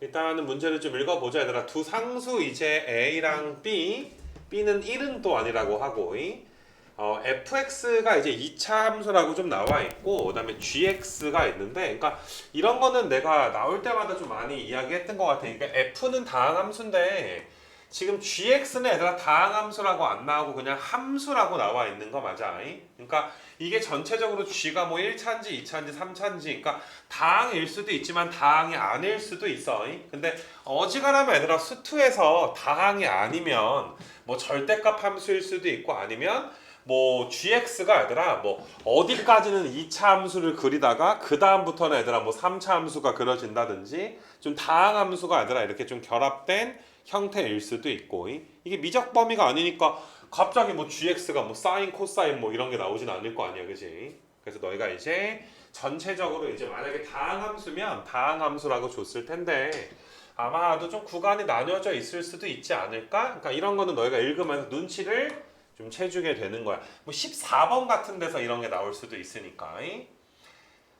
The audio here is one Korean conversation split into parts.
일단은 문제를 좀 읽어보자 얘들아 두 상수 이제 A랑 B B는 1은 또 아니라고 하고 이? 어, fx가 이제 2차 함수라고 좀 나와 있고 그다음에 gx가 있는데 그러니까 이런 거는 내가 나올 때마다 좀 많이 이야기했던 것 같아. 그러니까 f는 다항 함수인데 지금 gx는 얘들아 다항 함수라고 안 나오고 그냥 함수라고 나와 있는 거 맞아? 이? 그러니까 이게 전체적으로 g가 뭐 1차인지 2차인지 3차인지 그러니까 다항일 수도 있지만 다항이 아닐 수도 있어. 이? 근데 어지간하면 얘들아 수투에서 다항이 아니면 뭐 절대값 함수일 수도 있고 아니면 뭐 gx가 얘들아 뭐 어디까지는 2차 함수를 그리다가 그 다음부터는 얘들아 뭐 3차 함수가 그려진다든지 좀 다항 함수가 얘들아 이렇게 좀 결합된 형태일 수도 있고 이- 이게 미적 범위가 아니니까 갑자기 뭐 gx가 뭐 사인 코사인 뭐 이런 게 나오진 않을 거 아니야 그지 그래서 너희가 이제 전체적으로 이제 만약에 다항 함수면 다항 함수라고 줬을 텐데 아마도 좀 구간이 나뉘어져 있을 수도 있지 않을까 그러니까 이런 거는 너희가 읽으면서 눈치를 좀 채주게 되는 거야. 뭐 14번 같은 데서 이런 게 나올 수도 있으니까.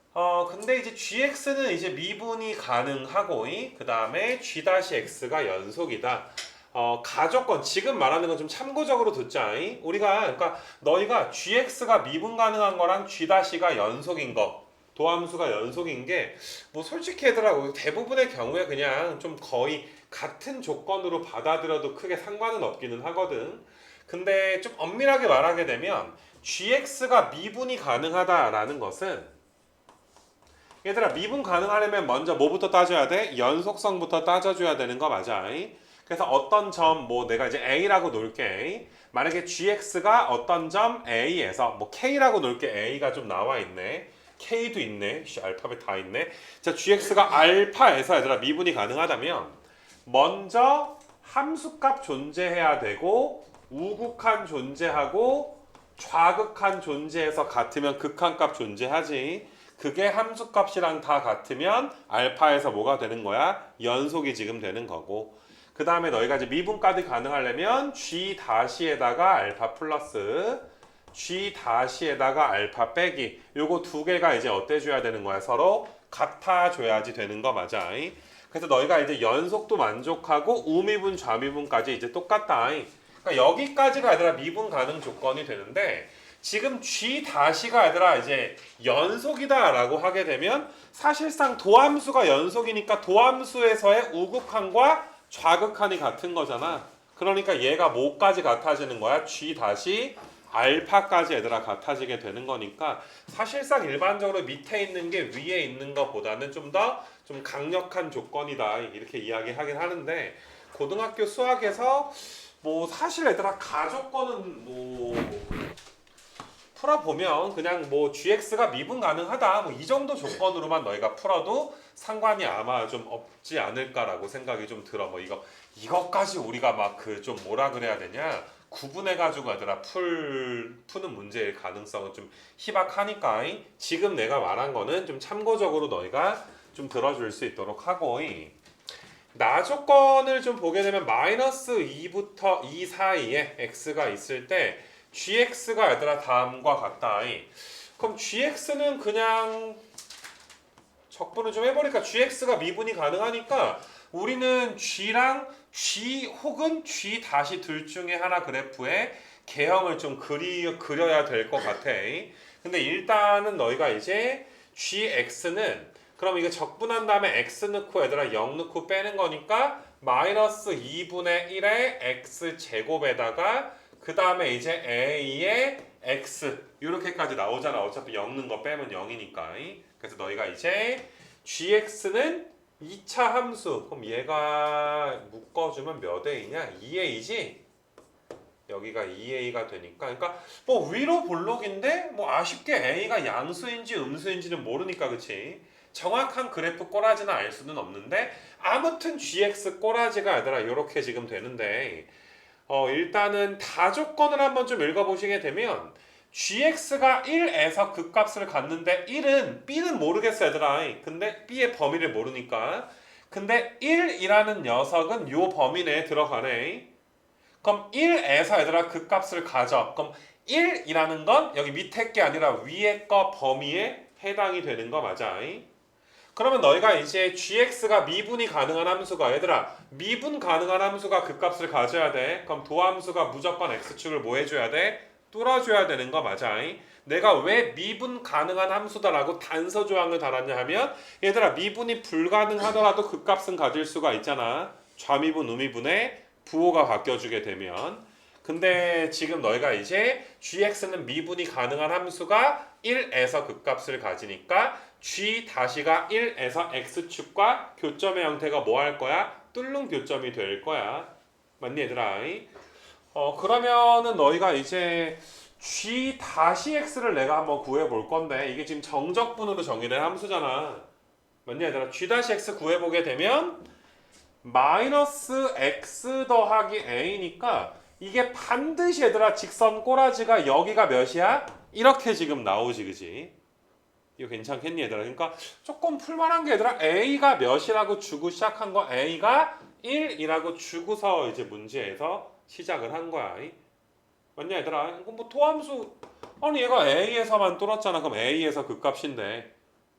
이. 어 근데 이제 gx는 이제 미분이 가능하고 그 다음에 g-x가 연속이다. 어 가조건 지금 말하는 건 좀 참고적으로 듣자. 이. 우리가 그러니까 너희가 gx가 미분 가능한 거랑 g-가 연속인 거. 도함수가 연속인 게 뭐 솔직히 얘들아 대부분의 경우에 그냥 좀 거의 같은 조건으로 받아들여도 크게 상관은 없기는 하거든. 근데 좀 엄밀하게 말하게 되면 gx가 미분이 가능하다라는 것은 얘들아 미분 가능하려면 먼저 뭐부터 따져야 돼? 연속성부터 따져줘야 되는 거 맞아? 이? 그래서 어떤 점 뭐 내가 이제 a라고 놓을게 만약에 gx가 어떤 점 a에서 뭐 k라고 놓을게 a가 좀 나와 있네 k도 있네 씨, 알파벳 다 있네 자 gx가 알파에서 얘들아 미분이 가능하다면 먼저 함수값 존재해야 되고 우극한 존재하고 좌극한 존재해서 같으면 극한값 존재하지. 그게 함수값이랑 다 같으면 알파에서 뭐가 되는 거야? 연속이 지금 되는 거고. 그 다음에 너희가 이제 미분까지 가능하려면 g 다시에다가 알파 플러스 g 다시에다가 알파 빼기 요거 두 개가 이제 어때 줘야 되는 거야? 서로 같아 줘야지 되는 거 맞아. 그래서 너희가 이제 연속도 만족하고 우미분 좌미분까지 이제 똑같다. 그러니까 여기까지가 얘들아 미분 가능 조건이 되는데 지금 g 다시가 얘들아 이제 연속이다라고 하게 되면 사실상 도함수가 연속이니까 도함수에서의 우극한과 좌극한이 같은 거잖아. 그러니까 얘가 뭐까지 같아지는 거야? g 다시 알파까지 얘들아 같아지게 되는 거니까 사실상 일반적으로 밑에 있는 게 위에 있는 것보다는 좀 더좀 강력한 조건이다 이렇게 이야기하긴 하는데 고등학교 수학에서 뭐 사실 얘들아 가조건은 뭐 풀어보면 그냥 뭐 gx가 미분 가능하다 뭐 이 정도 조건으로만 너희가 풀어도 상관이 아마 좀 없지 않을까라고 생각이 좀 들어 뭐 이거 이것까지 우리가 막 그 좀 뭐라 그래야 되냐 구분해 가지고 얘들아 풀 푸는 문제의 가능성은 좀 희박하니까 이. 지금 내가 말한 거는 좀 참고적으로 너희가 좀 들어줄 수 있도록 하고 이. 나 조건을 좀 보게 되면 마이너스 2부터 2 사이에 x가 있을 때 gx가 얘들아 다음과 같다. 이. 그럼 gx는 그냥 적분을 좀 해보니까 gx가 미분이 가능하니까 우리는 g랑 g 혹은 g 다시 둘 중에 하나 그래프에 개형을 좀 그리, 그려야 될 것 같아. 근데 일단은 너희가 이제 gx는 그럼 이거 적분한 다음에 x 넣고 얘들아 0 넣고 빼는 거니까 마이너스 2분의 1의 x 제곱에다가 그 다음에 이제 a의 x 이렇게까지 나오잖아. 어차피 0 넣은 거 빼면 0이니까. 그래서 너희가 이제 gx는 2차 함수. 그럼 얘가 묶어주면 몇 a냐? 2a지? 여기가 2a가 되니까 그러니까 뭐 위로 볼록인데 뭐 아쉽게 a가 양수인지 음수인지는 모르니까 그치? 정확한 그래프 꼬라지는 알 수는 없는데 아무튼 gx 꼬라지가 아니라 이렇게 지금 되는데 어 일단은 다 조건을 한번 좀 읽어보시게 되면 gx가 1에서 그 값을 갖는데 1은 b는 모르겠어 얘들아. 근데 b의 범위를 모르니까. 근데 1이라는 녀석은 요 범위 내에 들어가네. 그럼 1에서 얘들아 그 값을 가져. 그럼 1이라는 건 여기 밑에 게 아니라 위에 거 범위에 해당이 되는 거 맞아 그러면 너희가 이제 gx가 미분이 가능한 함수가 얘들아 미분 가능한 함수가 극값을 가져야 돼. 그럼 도함수가 무조건 x축을 뭐 해줘야 돼? 뚫어줘야 되는 거 맞아. 내가 왜 미분 가능한 함수다라고 단서 조항을 달았냐 하면 얘들아 미분이 불가능하더라도 극값은 가질 수가 있잖아. 좌미분 우미분에 부호가 바뀌어주게 되면 근데 지금 너희가 이제 gx는 미분이 가능한 함수가 1에서 극값을 가지니까 g 다시가 1에서 x축과 교점의 형태가 뭐 할 거야? 뚫는 교점이 될 거야. 맞니 얘들아? 어 그러면은 너희가 이제 g 다시 x를 내가 한번 구해 볼 건데 이게 지금 정적분으로 정의된 함수잖아. 맞니 얘들아? g 다시 x 구해 보게 되면 마이너스 x 더하기 a니까 이게 반드시 얘들아 직선 꼬라지가 여기가 몇이야? 이렇게 지금 나오지 그지? 이거 괜찮겠니 얘들아? 그러니까 조금 풀만한 게 얘들아 a가 몇이라고 주고 시작한 거 a가 1이라고 주고서 이제 문제에서 시작을 한 거야. 이? 맞냐 얘들아? 이거 뭐 토함수 아니 얘가 a에서만 뚫었잖아. 그럼 a에서 그 값인데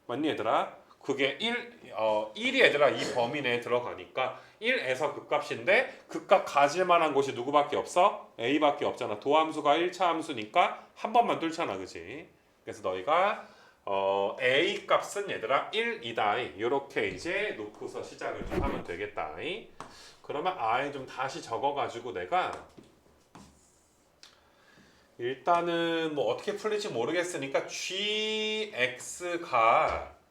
맞니 얘들아? 그게 1, 어, 1이 얘들아 이 범위 내에 들어가니까 1에서 극값인데 극값 가질 만한 곳이 누구밖에 없어? a밖에 없잖아. 도함수가 1차 함수니까 한 번만 뚫잖아. 그지? 그래서 너희가 어, a 값은 얘들아 1이다. 이렇게 이제 놓고서 시작을 좀 하면 되겠다. 그러면 아예 좀 다시 적어가지고 내가 일단은 뭐 어떻게 풀릴지 모르겠으니까 gx가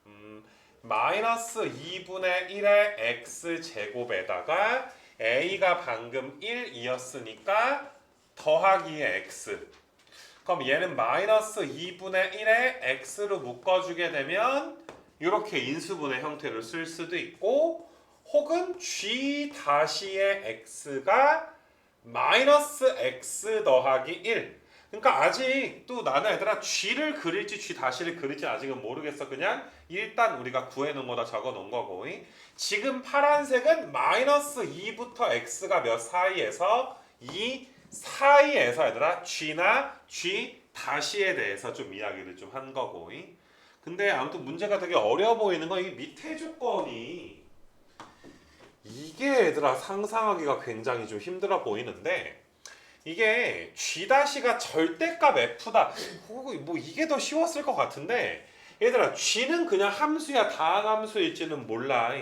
음, 마이너스 2분의 1의 x 제곱에다가 a가 방금 1이었으니까 더하기의 x 그럼 얘는 마이너스 2분의 1의 x로 묶어주게 되면 이렇게 인수분해 형태로 쓸 수도 있고 혹은 g 다시의 x가 마이너스 x 더하기 1 그러니까 아직 또 나는 얘들아 g를 그릴지 g 다시를 그릴지 아직은 모르겠어. 그냥 일단 우리가 구해놓은 거다 적어놓은 거고. 지금 파란색은 마이너스 2부터 x가 몇 사이에서 이 사이에서 얘들아 g나 g 다시에 대해서 좀 이야기를 좀 한 거고. 근데 아무튼 문제가 되게 어려워 보이는 건 이 밑에 조건이 이게 얘들아 상상하기가 굉장히 좀 힘들어 보이는데 이게 g-가 절대값 f다. 뭐 이게 더 쉬웠을 것 같은데 얘들아 g는 그냥 함수야. 다항함수일지는 몰라.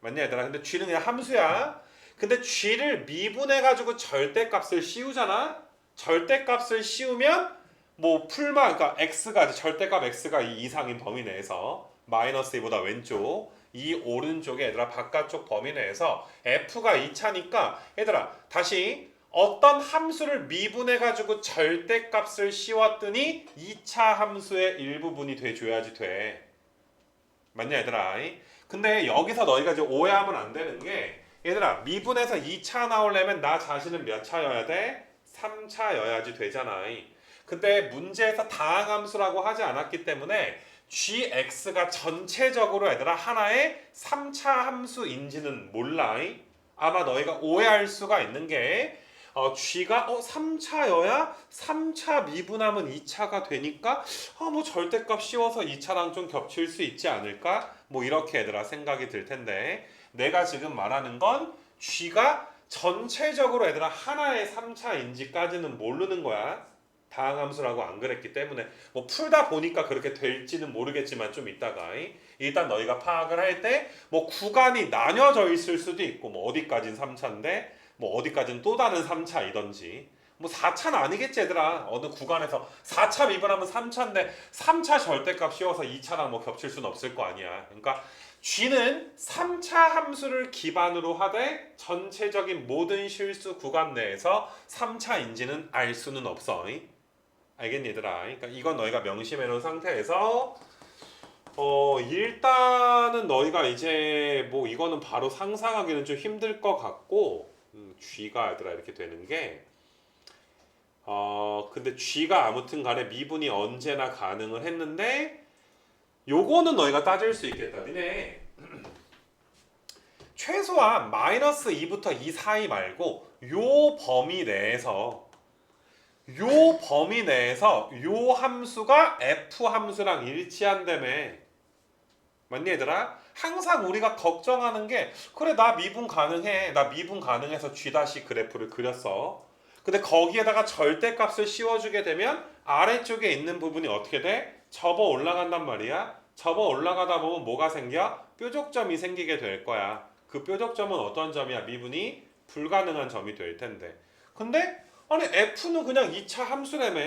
맞냐 얘들아? 근데 g는 그냥 함수야 근데 g를 미분해 가지고 절대값을 씌우잖아 절대값을 씌우면 뭐 풀마 그러니까 x가 절대값 x가 이 이상인 범위 내에서 마이너스 2보다 왼쪽 이 오른쪽에 얘들아 바깥쪽 범위 내에서 f가 2차니까 얘들아 다시 어떤 함수를 미분해 가지고 절대값을 씌웠더니 2차 함수의 일부분이 돼 줘야지 돼. 맞냐 얘들아? 근데 여기서 너희가 이제 오해하면 안 되는 게 얘들아 미분해서 2차 나오려면 나 자신은 몇 차여야 돼? 3차여야지 되잖아. 근데 문제에서 다항함수라고 하지 않았기 때문에 gx가 전체적으로 얘들아 하나의 3차 함수인지는 몰라. 아마 너희가 오해할 수가 있는 게 어, G가 어 3차여야 3차 미분하면 2차가 되니까 어, 뭐 절대값 씌워서 2차랑 좀 겹칠 수 있지 않을까? 뭐 이렇게 얘들아 생각이 들 텐데 내가 지금 말하는 건 G가 전체적으로 얘들아 하나의 3차 인지까지는 모르는 거야. 다항함수라고 안 그랬기 때문에. 뭐 풀다 보니까 그렇게 될지는 모르겠지만 좀 이따가 일단 너희가 파악을 할 때 뭐 구간이 나뉘어져 있을 수도 있고 뭐 어디까진 3차인데 뭐 어디까지는 또 다른 3차이던지. 뭐 4차는 아니겠지 얘들아. 어느 구간에서 4차 미분하면 3차인데 3차 절대값 씌워서 2차랑 뭐 겹칠 수는 없을 거 아니야. 그러니까 G는 3차 함수를 기반으로 하되 전체적인 모든 실수 구간 내에서 3차인지는 알 수는 없어 알겠니 얘들아? 그러니까 이건 너희가 명심해 놓은 상태에서 어 일단은 너희가 이제 뭐 이거는 바로 상상하기는 좀 힘들 것 같고 음, G가 얘들아 이렇게 되는 게 어, 근데 G가 아무튼 간에 미분이 언제나 가능을 했는데 요거는 너희가 따질 수 있겠다. 니네 최소한 마이너스 2부터 2 사이 말고 요 범위 내에서 요 범위 내에서 요 함수가 f 함수랑 일치한다며 맞니 얘들아? 항상 우리가 걱정하는 게 그래 나 미분 가능해 나 미분 가능해서 G 다시 그래프를 그렸어 근데 거기에다가 절대값을 씌워주게 되면 아래쪽에 있는 부분이 어떻게 돼? 접어 올라간단 말이야 접어 올라가다 보면 뭐가 생겨? 뾰족점이 생기게 될 거야 그 뾰족점은 어떤 점이야? 미분이 불가능한 점이 될 텐데 근데 아니 F는 그냥 2차 함수라며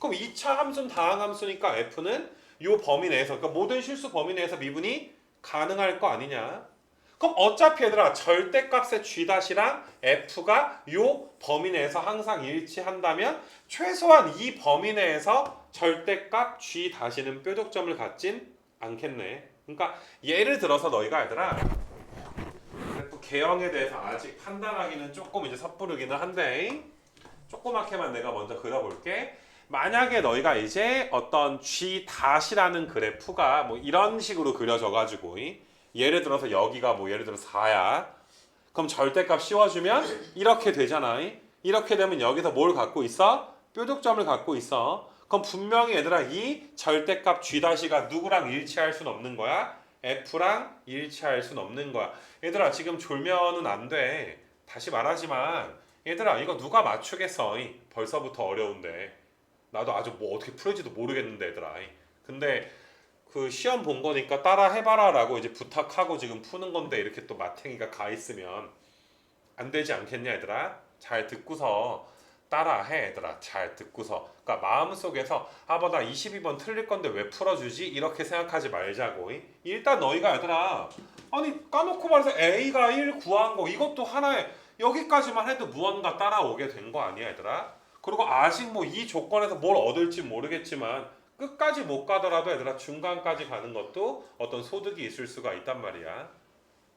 그럼 2차 함수는 다항 함수니까 F는 요 범위 내에서 그러니까 모든 실수 범위 내에서 미분이 가능할 거 아니냐? 그럼 어차피 얘들아 절대값의 G'랑 F가 요 범위 내에서 항상 일치한다면 최소한 이 범위 내에서 절대값 G'는 뾰족점을 갖진 않겠네. 그러니까 예를 들어서 너희가 얘들아 그래프 개형에 대해서 아직 판단하기는 조금 이제 섣부르기는 한데 조그맣게만 내가 먼저 그려볼게. 만약에 너희가 이제 어떤 G 다시라는 그래프가 뭐 이런 식으로 그려져 가지고 예를 들어서 여기가 뭐 예를 들어 4야. 그럼 절대값 씌워주면 이렇게 되잖아. 이렇게 되면 여기서 뭘 갖고 있어? 뾰족점을 갖고 있어. 그럼 분명히 얘들아 이 절대값 G 다시가 누구랑 일치할 순 없는 거야? F랑 일치할 순 없는 거야. 얘들아 지금 졸면은 안 돼. 다시 말하지만 얘들아 이거 누가 맞추겠어? 이 벌써부터 어려운데. 나도 아주 뭐 어떻게 풀지도 모르겠는데 얘들아. 근데 그 시험 본 거니까 따라 해봐라라고 이제 부탁하고 지금 푸는 건데 이렇게 또 마탱이가 가 있으면 안 되지 않겠냐 얘들아? 잘 듣고서 따라해 얘들아 잘 듣고서 그러니까 마음속에서 아뭐 나 22번 틀릴 건데 왜 풀어주지 이렇게 생각하지 말자고 이? 일단 너희가 얘들아 아니 까놓고 말해서 A가 1 구한 거 이것도 하나의 여기까지만 해도 무언가 따라오게 된 거 아니야 얘들아? 그리고 아직 뭐 이 조건에서 뭘 얻을지 모르겠지만 끝까지 못 가더라도 얘들아 중간까지 가는 것도 어떤 소득이 있을 수가 있단 말이야.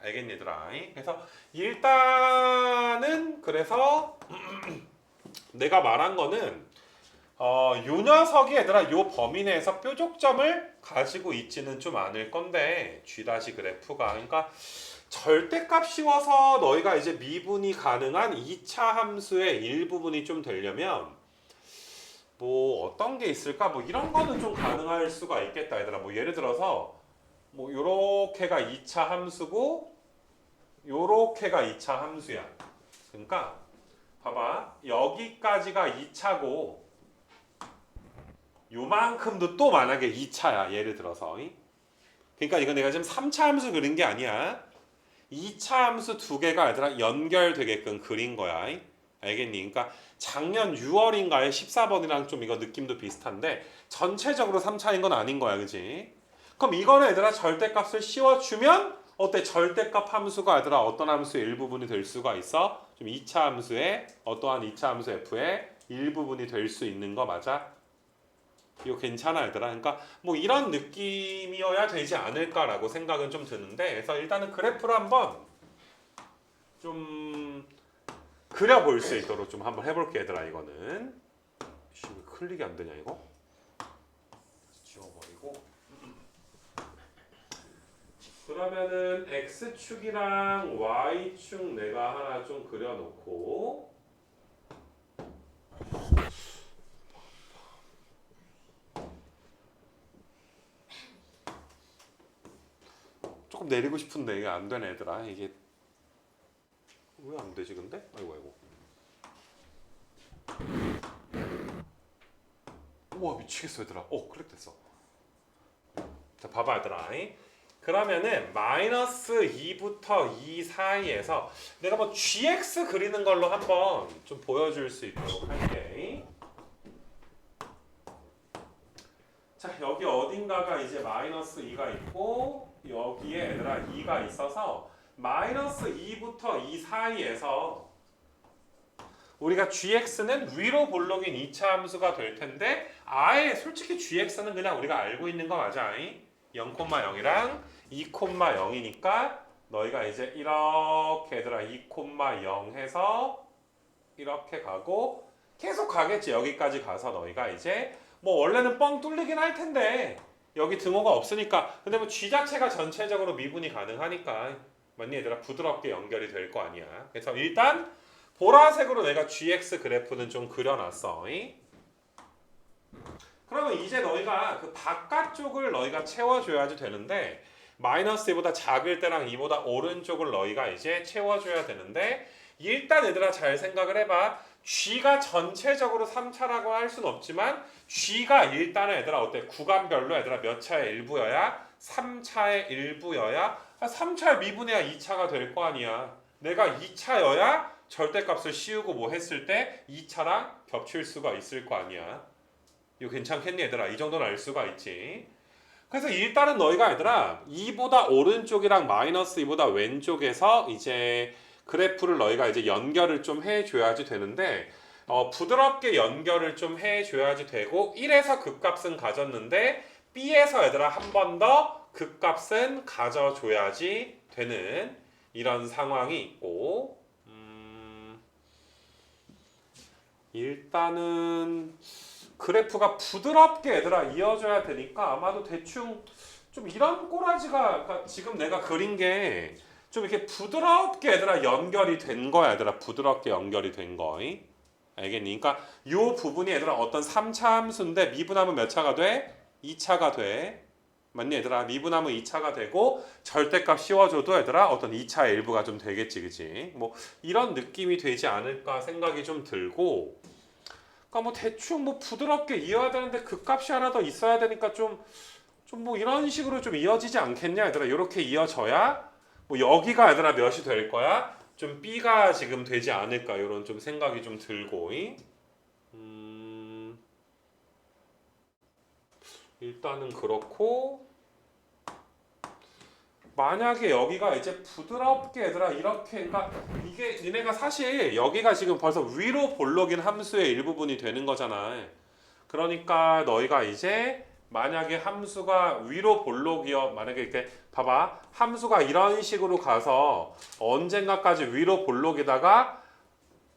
알겠니 얘들아? 그래서 일단은 그래서 내가 말한 거는 어, 요 녀석이 얘들아 요 범위 내에서 뾰족점을 가지고 있지는 좀 않을 건데 G 다시 그래프가 그러니까 절대값 씌워서 너희가 이제 미분이 가능한 2차 함수의 일부분이 좀 되려면 뭐 어떤 게 있을까? 뭐 이런 거는 좀 가능할 수가 있겠다 얘들아. 뭐 예를 들어서 뭐 요렇게가 2차 함수고 요렇게가 2차 함수야. 그러니까 봐봐. 여기까지가 2차고 요만큼도 또 만약에 2차야 예를 들어서. 그러니까 이건 내가 지금 3차 함수 그린 게 아니야. 2차 함수 두 개가 얘들아 연결되게끔 그린 거야. 알겠니? 그러니까 작년 6월인가에 14번이랑 좀 이거 느낌도 비슷한데 전체적으로 3차인 건 아닌 거야 그지? 그럼 이거는 얘들아 절대값을 씌워주면 어때? 절대값 함수가 얘들아 어떤 함수의 일부분이 될 수가 있어? 좀 2차 함수의 어떠한 2차 함수 f의 일부분이 될 수 있는 거 맞아? 이거 괜찮아 얘들아 그러니까 뭐 이런 느낌이어야 되지 않을까라고 생각은 좀 드는데 그래서 일단은 그래프를 한번 좀 그려볼 수 있도록 좀 한번 해볼게 얘들아 이거는. 씨, 왜 클릭이 안 되냐 이거? 지워버리고. 그러면은 x축이랑 y축 내가 하나 좀 그려놓고. 조금 내리고 싶은데 이게 안 되네 얘들아. 이게 왜 안 되지 근데? 아이고 아이고. 우와 미치겠어 얘들아. 어 클릭 됐어. 자 봐봐 얘들아. 그러면은 마이너스 2부터 2 사이에서 내가 뭐 gx 그리는 걸로 한번 좀 보여줄 수 있도록 할게. 자 여기 어딘가가 이제 마이너스 2가 있고 여기에 얘들아 2가 있어서 마이너스 2부터 2 사이에서 우리가 gx는 위로 볼록인 2차 함수가 될 텐데 아예 솔직히 gx는 그냥 우리가 알고 있는 거 맞아? 0,0이랑 2,0이니까 너희가 이제 이렇게 얘들아 2,0 해서 이렇게 가고 계속 가겠지. 여기까지 가서 너희가 이제 뭐 원래는 뻥 뚫리긴 할 텐데 여기 등호가 없으니까. 근데 뭐 g 자체가 전체적으로 미분이 가능하니까 맞니 얘들아 부드럽게 연결이 될 거 아니야 그래서 일단 보라색으로 내가 gx 그래프는 좀 그려놨어 이? 그러면 이제 너희가 그 바깥쪽을 너희가 채워줘야지 되는데 마이너스 2보다 작을 때랑 2보다 오른쪽을 너희가 이제 채워줘야 되는데 일단 얘들아 잘 생각을 해봐. G가 전체적으로 3차라고 할 수는 없지만 G가 일단은 얘들아 어때? 구간별로 얘들아 몇 차의 일부여야? 3차의 일부여야? 아, 3차 미분해야 2차가 될 거 아니야. 내가 2차여야 절대값을 씌우고 뭐 했을 때 2차랑 겹칠 수가 있을 거 아니야. 이거 괜찮겠니 얘들아? 이 정도는 알 수가 있지. 그래서 일단은 너희가 얘들아 2보다 오른쪽이랑 마이너스 2보다 왼쪽에서 이제 그래프를 너희가 이제 연결을 좀 해줘야지 되는데 어, 부드럽게 연결을 좀 해줘야지 되고 1에서 극값은 가졌는데 B에서 얘들아 한 번 더 극값은 가져줘야지 되는 이런 상황이 있고 음, 일단은 그래프가 부드럽게 얘들아 이어져야 되니까 아마도 대충 좀 이런 꼬라지가 그러니까 지금 내가 그린 게 좀 이렇게 부드럽게 얘들아 연결이 된 거야 얘들아 부드럽게 연결이 된 거이 알겠니? 그러니까 요 부분이 얘들아 어떤 3차 함수인데 미분하면 몇 차가 돼? 2차가 돼 맞니? 얘들아 미분하면 2차가 되고 절대값 씌워줘도 얘들아 어떤 2차의 일부가 좀 되겠지 그지 뭐 이런 느낌이 되지 않을까 생각이 좀 들고. 그러니까 뭐 대충 뭐 부드럽게 이어야 되는데 그 값이 하나 더 있어야 되니까 좀 좀 뭐 이런 식으로 좀 이어지지 않겠냐 얘들아? 이렇게 이어져야 뭐 여기가 얘들아 몇이 될 거야? 좀 B가 지금 되지 않을까 이런 좀 생각이 좀 들고 이? 일단은 그렇고 만약에 여기가 이제 부드럽게 얘들아 이렇게 그러니까 이게 니네가 사실 여기가 지금 벌써 위로 볼록인 함수의 일부분이 되는 거잖아. 그러니까 너희가 이제 만약에 함수가 위로 볼록이어 만약에 이렇게 봐봐 함수가 이런 식으로 가서 언젠가까지 위로 볼록이다가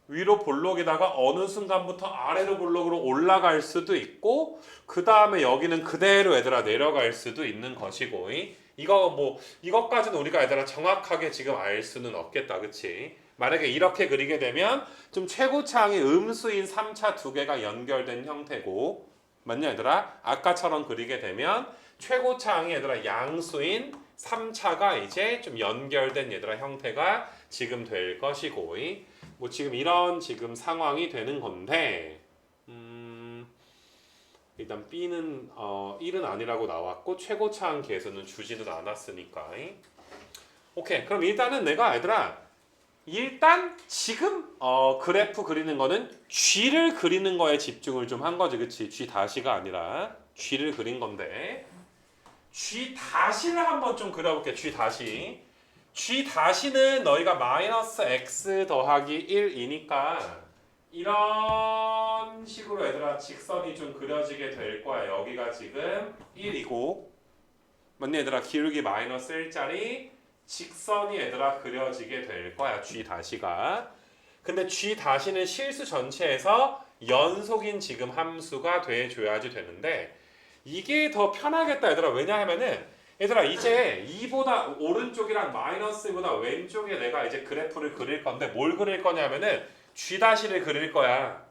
위로 볼록에다가 어느 순간부터 아래로 볼록으로 올라갈 수도 있고 그 다음에 여기는 그대로 얘들아 내려갈 수도 있는 것이고 이? 이거 뭐 이것까지는 우리가 얘들아 정확하게 지금 알 수는 없겠다 그치 만약에 이렇게 그리게 되면 좀 최고차항이 음수인 3차 두 개가 연결된 형태고 맞냐 얘들아 아까처럼 그리게 되면 최고차항이 얘들아 양수인 3차가 이제 좀 연결된 얘들아 형태가 지금 될 것이고 이? 뭐 지금 이런 지금 상황이 되는 건데 음 일단 B는 어 1은 아니라고 나왔고 최고차항 계수는 주지는 않았으니까. 오케이. 그럼 일단은 내가 얘들아 일단 지금 어 그래프 그리는 거는 G를 그리는 거에 집중을 좀 한 거지. 그치? G 다시가 아니라. G를 그린 건데. G 다시를 한번 좀 그려볼게. G 다시 G 다시는 너희가 마이너스 x 더하기 1이니까 이런 식으로 얘들아 직선이 좀 그려지게 될 거야. 여기가 지금 1이고 맞니 얘들아 기울기 마이너스 1짜리 직선이 얘들아 그려지게 될 거야. G 다시가 근데 G 다시는 실수 전체에서 연속인 지금 함수가 돼줘야지 되는데 이게 더 편하겠다 얘들아 왜냐하면은 얘들아 이제 2보다 오른쪽이랑 마이너스보다 왼쪽에 내가 이제 그래프를 그릴 건데 뭘 그릴 거냐면은 G 다시를 그릴 거야.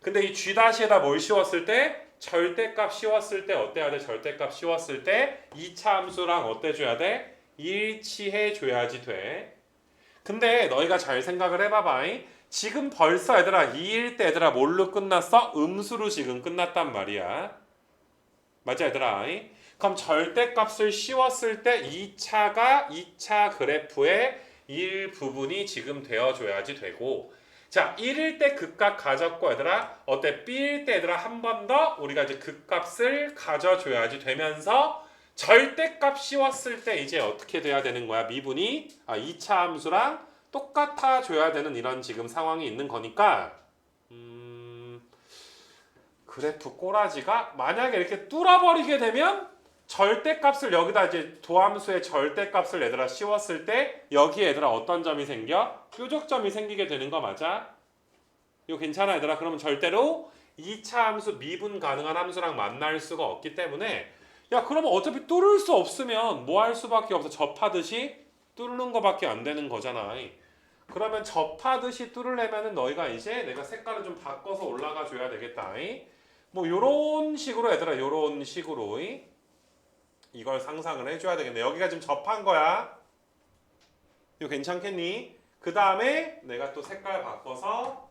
근데 이 G 다시에다 뭘 씌웠을 때 절대값 씌웠을 때 어때야 돼? 절대값 씌웠을 때 2차 함수랑 어때 줘야 돼? 일치해 줘야지 돼. 근데 너희가 잘 생각을 해봐봐. 지금 벌써 얘들아 2일 때 얘들아 뭘로 끝났어? 음수로 지금 끝났단 말이야. 맞아 얘들아. 그럼 절대값을 씌웠을 때 2차가 2차 그래프의 일부분이 지금 되어줘야지 되고 자 1일 때 극값 가졌고 얘들아 어때? B일 때 얘들아 한 번 더 우리가 이제 극값을 가져줘야지 되면서 절대값 씌웠을 때 이제 어떻게 돼야 되는 거야? 미분이? 아 2차 함수랑 똑같아 줘야 되는 이런 지금 상황이 있는 거니까 음 그래프 꼬라지가 만약에 이렇게 뚫어버리게 되면 절대값을 여기다 이제 도함수의 절대값을 얘들아 씌웠을 때 여기에 얘들아 어떤 점이 생겨? 뾰족점이 생기게 되는 거 맞아? 이거 괜찮아 얘들아? 그러면 절대로 2차 함수 미분 가능한 함수랑 만날 수가 없기 때문에 야 그러면 어차피 뚫을 수 없으면 뭐 할 수밖에 없어? 접하듯이 뚫는 거밖에 안 되는 거잖아. 그러면 접하듯이 뚫으려면은 너희가 이제 내가 색깔을 좀 바꿔서 올라가 줘야 되겠다. 뭐 요런 식으로 얘들아 요런 식으로 이걸 상상을 해줘야 되겠네. 여기가 지금 접한 거야. 이거 괜찮겠니? 그 다음에 내가 또 색깔 바꿔서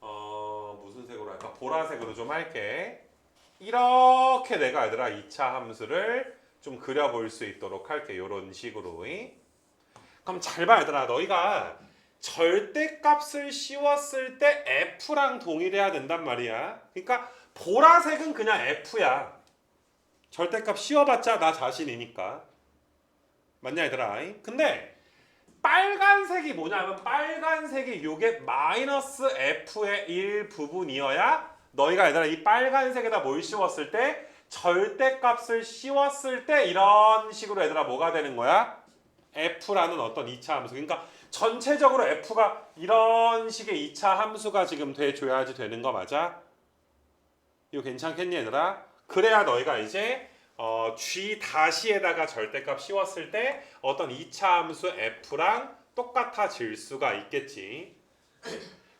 어 무슨 색으로 할까? 보라색으로 좀 할게. 이렇게 내가 얘들아 2차 함수를 좀 그려볼 수 있도록 할게. 이런 식으로. 그럼 잘 봐 얘들아. 너희가 절대값을 씌웠을 때 F랑 동일해야 된단 말이야. 그러니까 보라색은 그냥 F야. 절대값 씌워봤자 나 자신이니까. 맞냐 얘들아? 근데 빨간색이 뭐냐면 빨간색이 요게 마이너스 F의 일부분이어야 너희가 얘들아 이 빨간색에다 뭘 씌웠을 때 절대값을 씌웠을 때 이런 식으로 얘들아 뭐가 되는 거야? F라는 어떤 2차 함수. 그러니까 전체적으로 F가 이런 식의 2차 함수가 지금 돼줘야지 되는 거 맞아? 이거 괜찮겠니 얘들아? 그래야 너희가 이제 어, G 다시에다가 절대값 씌웠을 때 어떤 2차 함수 F랑 똑같아질 수가 있겠지.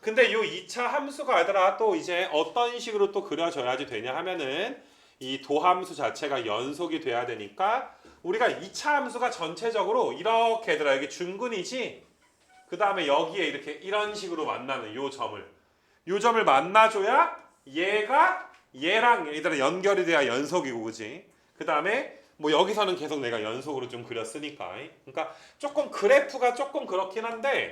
근데 이 2차 함수가 얘들아 또 이제 어떤 식으로 또 그려져야지 되냐 하면은 이 도함수 자체가 연속이 돼야 되니까 우리가 2차 함수가 전체적으로 이렇게 얘들아 여기 중근이지? 그 다음에 여기에 이렇게 이런 식으로 만나는 요 점을. 요 점을 만나줘야 얘가 얘랑 얘들아 연결이 돼야 연속이고 그지? 그 다음에 뭐 여기서는 계속 내가 연속으로 좀 그렸으니까. 그러니까 조금 그래프가 조금 그렇긴 한데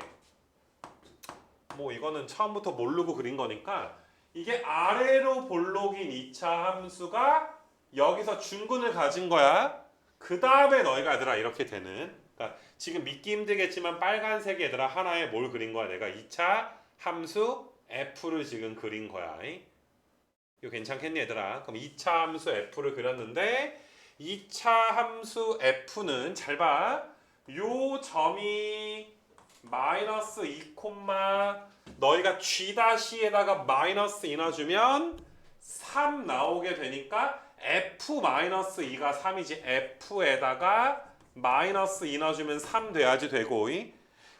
뭐 이거는 처음부터 모르고 그린 거니까 이게 아래로 볼록인 2차 함수가 여기서 중근을 가진 거야. 그 다음에 너희가 얘들아 이렇게 되는. 그러니까 지금 믿기 힘들겠지만 빨간색 얘들아 하나에 뭘 그린 거야? 내가 2차 함수 F를 지금 그린 거야 이거 괜찮겠니 얘들아? 그럼 2차 함수 F를 그렸는데 2차 함수 F는 잘 봐 요 점이 마이너스 2 너희가 G 다시에다가 마이너스 2 넣어주면 3 나오게 되니까 F 마이너스 2가 3이지 F에다가 마이너스 2 넣어주면 3 돼야지 되고.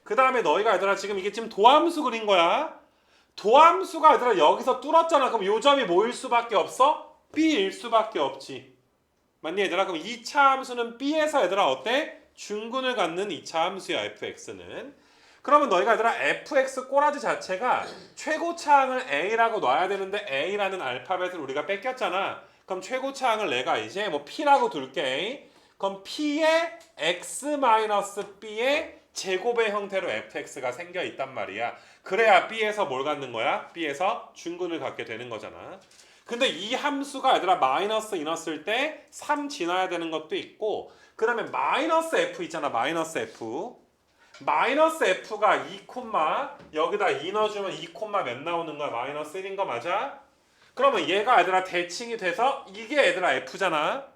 그 다음에 너희가 얘들아 지금 이게 지금 도함수 그린 거야 도함수가 얘들아 여기서 뚫었잖아. 그럼 요 점이 뭐일 수밖에 없어? B일 수밖에 없지. 맞니 얘들아? 그럼 2차 함수는 B에서 얘들아 어때? 중근을 갖는 2차 함수야 fx는. 그러면 너희가 얘들아 fx 꼬라지 자체가 최고차항을 a라고 놔야 되는데 a라는 알파벳을 우리가 뺏겼잖아. 그럼 최고차항을 내가 이제 뭐 p라고 둘게. 그럼 p의 x-b의 제곱의 형태로 fx가 생겨 있단 말이야 그래야 b에서 뭘 갖는 거야? b에서 중근을 갖게 되는 거잖아 근데 이 함수가 얘들아 마이너스 2 넣었을 때3 지나야 되는 것도 있고 그 다음에 마이너스 f 있잖아 마이너스 f 마이너스 f가 2 콤마 여기다 2 넣어주면 2 콤마 몇 나오는 거야 마이너스 1인 거 맞아? 그러면 얘가 얘들아 대칭이 돼서 이게 얘들아 f잖아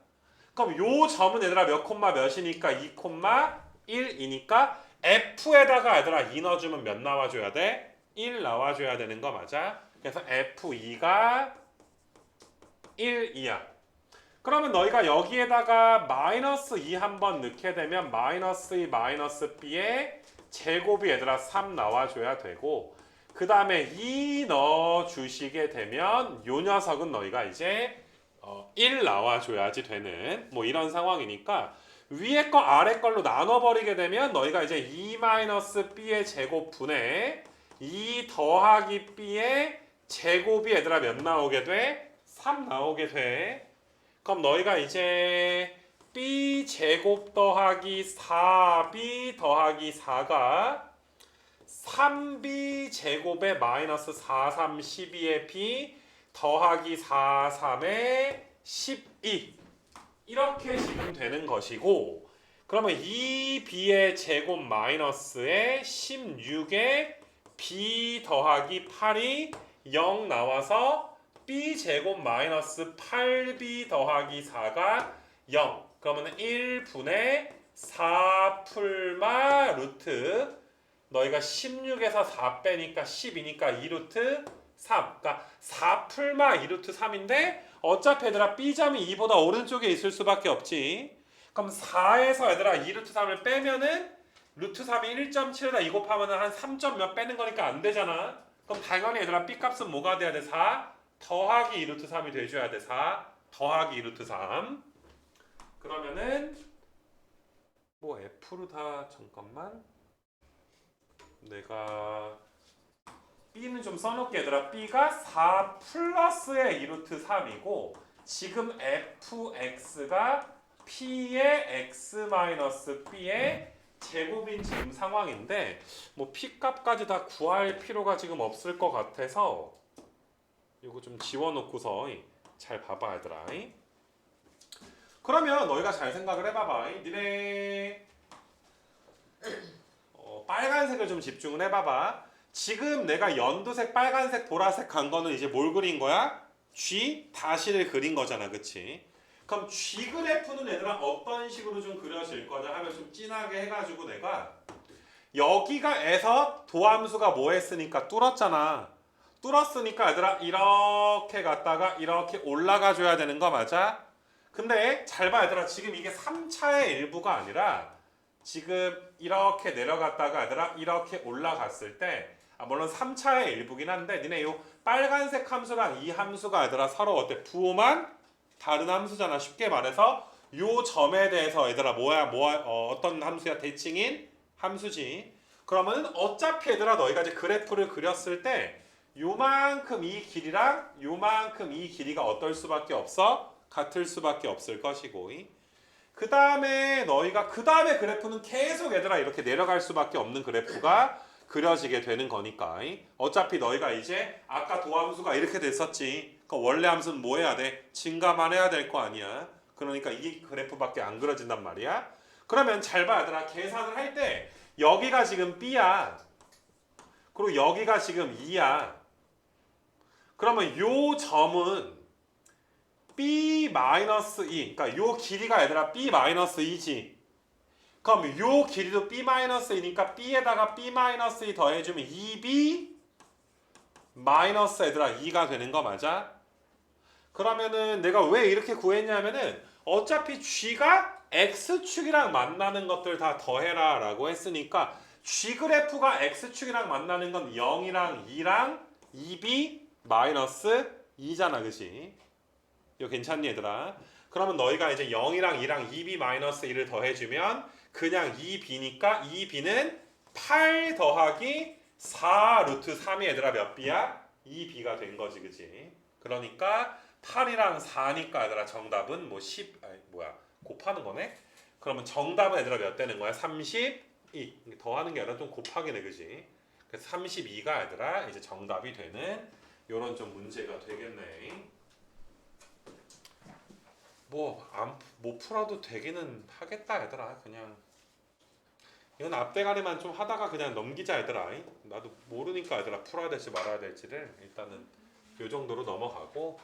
그럼 요 점은 얘들아 몇 콤마 몇이니까 2 콤마 1이니까 f에다가 얘들아 2 넣어주면 몇 나와줘야 돼? 1 나와줘야 되는 거 맞아? 그래서 f2가 1, 2야. 그러면 너희가 여기에다가 마이너스 2 한번 넣게 되면 마이너스 2 마이너스 b의 제곱이 얘들아 3 나와줘야 되고 그 다음에 2 넣어주시게 되면 요 녀석은 너희가 이제 어, 1 나와줘야지 되는 뭐 이런 상황이니까 위에 거 아래 걸로 나눠버리게 되면 너희가 이제 2 마이너스 b의 제곱분에 2 더하기 b의 제곱이 얘들아 몇 나오게 돼? 3 나오게 돼. 그럼 너희가 이제 b 제곱 더하기 4b 더하기 4가 3b 제곱에 마이너스 4, 3, 12의 b 더하기 4, 3의 12 이렇게 지금 되는 것이고 그러면 이 b의 제곱 마이너스에 16에 b 더하기 8이 0 나와서 b 제곱 마이너스 8b 더하기 4가 0 그러면 1분의 4 풀마 루트 너희가 16에서 4 빼니까 10이니까 2루트 3 그러니까 4 풀마 2루트 3인데 어차피 얘들아 b점이 2보다 오른쪽에 있을 수밖에 없지 그럼 4에서 얘들아 2루트 3을 빼면은 루트 3이 1.7에다 2 곱하면은 한 3점 몇 빼는 거니까 안 되잖아 그럼 당연히 얘들아 b 값은 뭐가 돼야 돼? 4 더하기 2루트 3이 돼줘야 돼. 4 더하기 2루트 3. 그러면은 뭐 F로 다 잠깐만 내가 B는 좀 써놓게 얘들아. B가 4 플러스의 2루트 3이고 지금 fx가 p의 x 마이너스 b의 제곱인 지금 상황인데 뭐 p 값까지 다 구할 필요가 지금 없을 것 같아서 이거 좀 지워놓고서 잘 봐봐 얘들아. 그러면 너희가 잘 생각을 해봐봐. 니네 어, 빨간색을 좀 집중을 해봐봐 지금 내가 연두색 빨간색 보라색 간 거는 이제 뭘 그린 거야? G 다시를 그린 거잖아, 그치? 그럼 G 그래프는 얘들아 어떤 식으로 좀 그려질 거냐 하면 좀 진하게 해가지고 내가 여기가 에서 도함수가 뭐 했으니까 뚫었잖아. 뚫었으니까 얘들아 이렇게 갔다가 이렇게 올라가 줘야 되는 거 맞아? 근데 잘 봐 얘들아 지금 이게 3차의 일부가 아니라 지금 이렇게 내려갔다가 얘들아 이렇게 올라갔을 때 아, 물론 3차의 일부긴 한데 니네 요 빨간색 함수랑 이 함수가 얘들아 서로 어때? 부호만 다른 함수잖아 쉽게 말해서. 요 점에 대해서 얘들아 뭐야 뭐야 어, 어떤 함수야? 대칭인 함수지. 그러면은 어차피 얘들아 너희가 이제 그래프를 그렸을 때 요만큼 이 길이랑 요만큼 이 길이가 어떨 수밖에 없어? 같을 수밖에 없을 것이고. 그 다음에 너희가 그 다음에 그래프는 계속 얘들아 이렇게 내려갈 수밖에 없는 그래프가 그려지게 되는 거니까 어차피 너희가 이제 아까 도함수가 이렇게 됐었지. 그 원래 함수는 뭐 해야 돼? 증가만 해야 될 거 아니야. 그러니까 이 그래프밖에 안 그려진단 말이야. 그러면 잘 봐 얘들아. 계산을 할 때 여기가 지금 B야. 그리고 여기가 지금 2야. 그러면 요 점은 B-2 그러니까 요 길이가 얘들아 B-2지 그럼 요 길이도 B-2니까 B에다가 B-2 더해주면 2B 마이너스 얘들아 2가 되는 거 맞아? 그러면은 내가 왜 이렇게 구했냐면은 어차피 G가 X축이랑 만나는 것들 다 더해라 라고 했으니까 G 그래프가 X축이랑 만나는 건 0이랑 2랑 2B 마이너스 2잖아 그지? 이거 괜찮니 얘들아? 그러면 너희가 이제 0이랑 2랑 2B 마이너스 1을 더해주면 그냥 2B니까 2B는 8 더하기 4 루트 3이 얘들아 몇 B야? 2B가 된 거지 그지? 그러니까 8이랑 4니까 얘들아 정답은 뭐 10, 아니 뭐야 곱하는 거네? 그러면 정답은 얘들아 몇 되는 거야? 32 더하는 게 아니라 좀 곱하기네 그지? 그래서 32가 얘들아 이제 정답이 되는 요런 좀 문제가 되겠네 뭐안못 풀어도 되기는 하겠다 얘들아. 그냥 이건 앞대가리만 좀 하다가 그냥 넘기자 얘들아. 나도 모르니까 얘들아 풀어야 될지 말아야 될지를 일단은 요 정도로 넘어가고